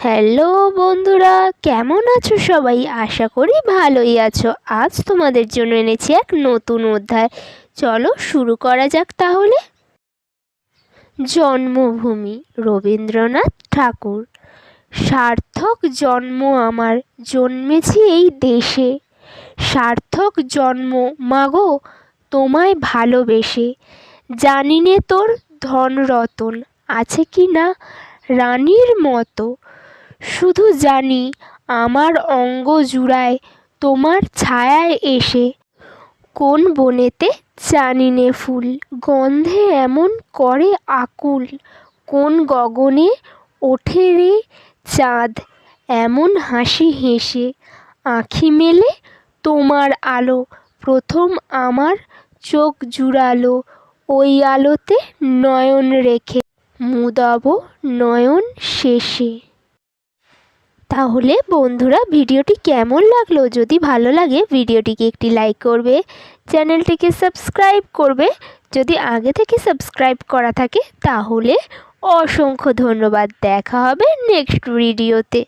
Hello বন্ধুরা, কেমন আছো সবাই? আশা করি ভালোই আছো। আজ তোমাদের জন্য এনেছি এক নতুন অধ্যায়। চলো শুরু করা যাক তাহলে। জন্মভূমি, রবীন্দ্রনাথ ঠাকুর। সার্থক জন্ম আমার, জন্মেছি এই দেশে। সার্থক জন্ম, মাগো, তোমায় ভালোবেসে। জানি নে তোর ধন রতন আছে কি না রানীর মতো। শুধু জানি আমার অঙ্গ জুড়ায় তোমার ছায়ায় এসে কোন বনেতে জানি নে ফুল, গন্ধে এমন করে আকুল, কোন গগনে ওঠে রে চাঁদ, এমন হাসি হেসে আঁখি মেলে তোমার আলো, প্রথম আমার চোখ জুড়ালো ওই আলোতে নয়ন রেখে, মুদাব নয়ন শেষে। তাহলে বন্ধুরা ভিডিওটি কেমন লাগল? যদি ভালো লাগে, ভিডিওটিকে একটি লাইক করবে, চ্যানেলটিকে সাবস্ক্রাইব করবে। যদি আগে থেকে সাবস্ক্রাইব করা থাকে, তাহলে অসংখ্য ধন্যবাদ। দেখা হবে নেক্সট ভিডিওতে